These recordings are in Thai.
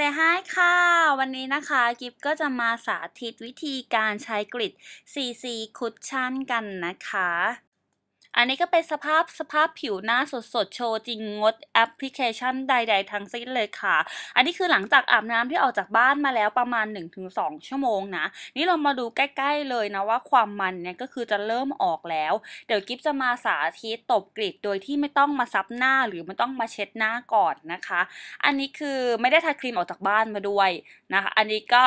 เซฮายค่ะ วันนี้นะคะกิฟก็จะมาสาธิตวิธีการใช้กริด CC คุชชั่นกันนะคะ อันนี้ก็เป็นสภาพสภาพผิวหน้าสดๆ โชว์จริงงดแอปพลิเคชันใด ๆ ทั้งสิ้นเลยค่ะ อันนี้คือหลังจากอาบน้ำที่ออกจากบ้านมาแล้วประมาณ 1-2 ชั่วโมงนะ นี่เรามาดูใกล้ ๆ เลยนะว่าความมันเนี่ยก็คือจะเริ่มออกแล้ว เดี๋ยวกิฟจะมาสาธิตตบกริดโดยที่ไม่ต้องมาซับหน้าหรือไม่ต้องมาเช็ดหน้าก่อนนะคะ อันนี้คือไม่ได้ทาครีมออกจากบ้านมาด้วยนะคะ อันนี้ก็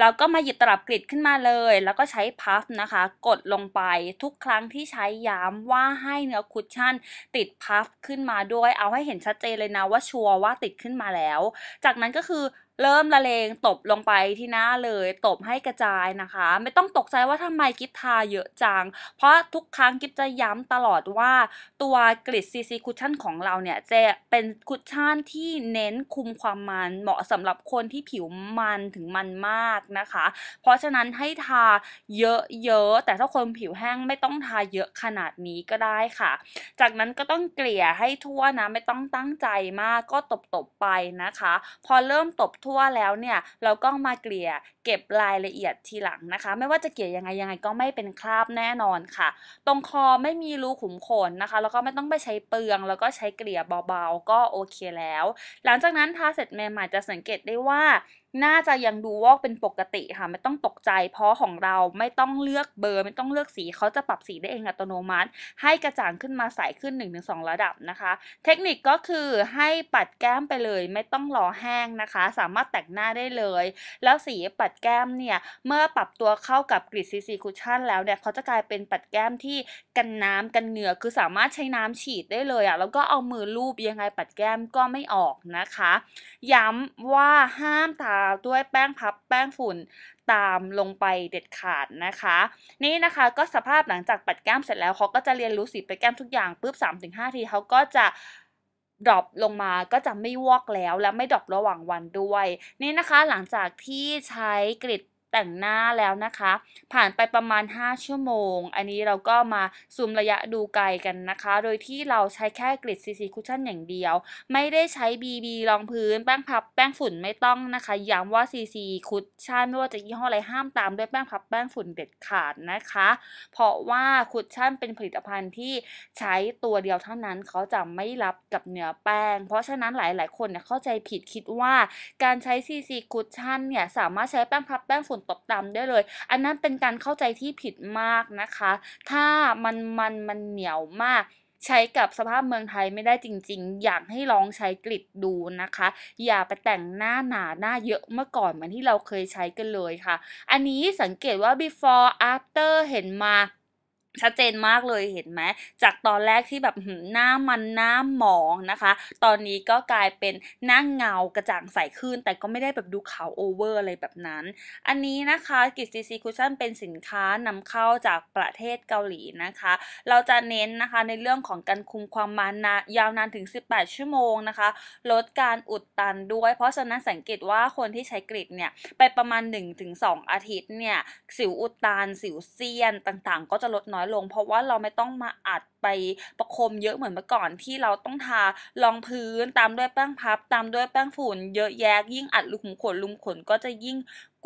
เราก็มาหยิบตลับกริดขึ้นมาเลย แล้วก็ใช้พัฟนะคะ กดลงไปทุกครั้งที่ใช้ย้ำว่าให้เนื้อคุชชั่น ติดพัฟขึ้นมาด้วย เอาให้เห็นชัดเจนเลยนะว่าชัวร์ว่าติดขึ้นมาแล้ว จากนั้นก็คือ เริ่มละเลงตบลงไปที่หน้าเลยตบให้กระจายนะคะ ไม่ต้องตกใจว่าทำไมกิฟทาเยอะจัง เพราะทุกครั้งกิฟจะย้ำตลอดว่าตัวกริดซีซีคุชชั่นของเราเนี่ยจะเป็นคุชชั่นที่เน้นคุมความมันเหมาะสำหรับคนที่ผิวมันถึงมันมากนะคะ เพราะฉะนั้นให้ทาเยอะๆแต่ถ้าคนผิวแห้งไม่ต้องทาเยอะขนาดนี้ก็ได้ค่ะ จากนั้นก็ต้องเกลี่ยให้ทั่วนะไม่ต้องตั้งใจมากก็ตบๆไปนะคะ พอเริ่มตบทั่วแล้วเนี่ยเราก็มาเกลี่ยเก็บรายละเอียดทีหลังนะคะ ไม่ว่าจะเกลี่ยยังไงยังไงก็ไม่เป็นคราบแน่นอนค่ะ ตรงคอไม่มีรูขุมขนนะคะ แล้วก็ไม่ต้องไปใช้เปลือง แล้วก็ใช้เกลี่ยเบาๆ ก็โอเคแล้ว หลังจากนั้นทาเสร็จใหม่ๆจะสังเกตได้ว่า น่าจะยังดูวอกเป็นปกติค่ะไม่ต้องตกใจ เพราะของเราไม่ต้องเลือกเบอร์ ไม่ต้องเลือกสีเขาจะปรับสีได้เองอัตโนมัติ ให้กระจ่างขึ้นมาใสขึ้น 1-2 ระดับนะคะ เทคนิคก็คือให้ปัดแก้มไปเลย ไม่ต้องรอแห้งนะคะ สามารถแต่งหน้าได้เลย แล้วสีปัดแก้มเนี่ยเมื่อปรับตัวเข้ากับกริดซีซีคุชชั่นแล้วเนี่ยเขาจะกลายเป็นปัดแก้มที่กันน้ำกันเหงื่อคือสามารถใช้น้ำฉีดได้เลยอะ่ะแล้วก็เอามือลูบยังไงปัดแก้มก็ไม่ออกนะคะ ย้ำว่าห้ามทาด้วยแป้งพับแป้งฝุ่นตามลงไปเด็ดขาดนะคะ นี่นะคะก็สภาพหลังจากปัดแก้มเสร็จแล้วเขาก็จะเรียนรู้สีไปแก้มทุกอย่างปุ๊บ3-5ทีเขาก็จะดรอปลงมาก็จะไม่วอกแล้วและไม่ดรอประหว่างวันด้วย นี่นะคะหลังจากที่ใช้กริด แต่งหน้าแล้วนะคะ ผ่านไปประมาณ 5 ชั่วโมง อันนี้เราก็มาซูมระยะดูไกลกันนะคะ โดยที่เราใช้แค่กริดซีซีคุชชั่นอย่างเดียว ไม่ได้ใช้ BB รองพื้น แป้งพับแป้งฝุ่นไม่ต้องนะคะ ย้ำว่า CC คุชชั่นไม่ว่าจะยี่ห้ออะไรห้ามตามด้วยแป้งพับแป้งฝุ่นเด็ดขาดนะคะ เพราะว่าคุชชั่นเป็นผลิตภัณฑ์ที่ใช้ตัวเดียวเท่านั้นเขาจะไม่รับกับเนื้อแป้ง เพราะฉะนั้นหลาย ๆ คนเนี่ยเข้าใจผิดคิดว่า การใช้ CC คุชชั่นเนี่ยสามารถใช้แป้งพับแป้งฝุ่นตบตามได้เลย อันนั้นเป็นการเข้าใจที่ผิดมากนะคะ ถ้ามันมันมันเหนียวมากใช้กับสภาพเมืองไทยไม่ได้จริง ๆ อยากให้ลองใช้กริดดูนะคะ อย่าไปแต่งหน้าหนาหน้าเยอะเมื่อก่อนเหมือนที่เราเคยใช้กันเลยค่ะ อันนี้สังเกตว่า before after เห็นมา ชัดเจนมากเลยเห็นไหมจากตอนแรกที่แบบหน้ามันหน้าหมองนะคะ ตอนนี้ก็กลายเป็นหน้าเงากระจ่างใสขึ้น แต่ก็ไม่ได้แบบดูขาวโอเวอร์อะไรแบบนั้น อันนี้นะคะกิจซีซีคุชชั่นเป็นสินค้านำเข้าจากประเทศเกาหลีนะคะ เราจะเน้นนะคะในเรื่องของการคุมความมันนายาวนานถึง 18 ชั่วโมงนะคะ ลดการอุดตันด้วย เพราะฉะนั้นสังเกตว่าคนที่ใช้กริดเนี่ยไปประมาณ 1-2 อาทิตย์เนี่ยสิวอุดตันสิวเซียนต่างๆ ก็จะลดน้อยลง เพราะว่าเราไม่ต้องมาอัดไปประคมเยอะเหมือนเมื่อก่อนที่เราต้องทารองพื้นตามด้วยแป้งพับ ตามด้วยแป้งฝุ่นเยอะแยะยิ่งอัดลุมขนลุมขนก็จะยิ่ง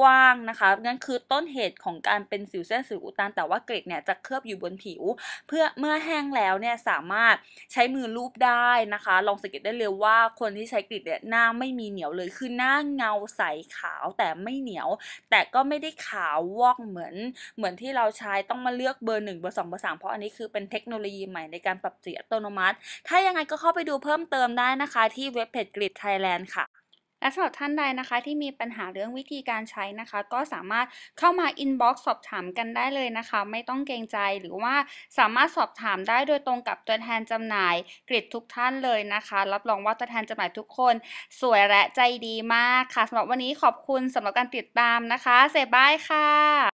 กว้างนะคะนั่นคือต้นเหตุของการเป็นสิวเส้นสิวอุดตันแต่ว่าเกล็ดเนี่ยจะเคลือบอยู่บนผิว เพื่อเมื่อแห้งแล้วเนี่ยสามารถใช้มือลูบได้นะคะ ลองสังเกตได้เลยว่าคนที่ใช้กริดเนี่ยหน้าไม่มีเหนียวเลยคือหน้าเงาใสขาวแต่ไม่เหนียว แต่ก็ไม่ได้ขาววอกเหมือน เหมือนที่เราใช้ต้องมาเลือกเบอร์หนึ่งเบอร์สองเบอร์สามเพราะอันนี้คือเป็นเทคโนโลยีใหม่ในการปรับสีอัตโนมัติ ถ้ายังไงก็เข้าไปดูเพิ่มเติมได้นะคะ ที่เว็บเพจกริดไทยแลนด์ค่ะ และสำหรับท่านใดนะคะที่มีปัญหาเรื่องวิธีการใช้นะคะ ก็สามารถเข้ามาอินบ็อกซ์สอบถามกันได้เลยนะคะ ไม่ต้องเกรงใจหรือว่าสามารถสอบถามได้โดยตรงกับตัวแทนจำหน่ายกริดทุกท่านเลยนะคะ รับรองว่าตัวแทนจำหน่ายทุกคน สวยและใจดีมากค่ะสำหรับวันนี้ขอบคุณสำหรับการติดตามนะคะ เซบายค่ะ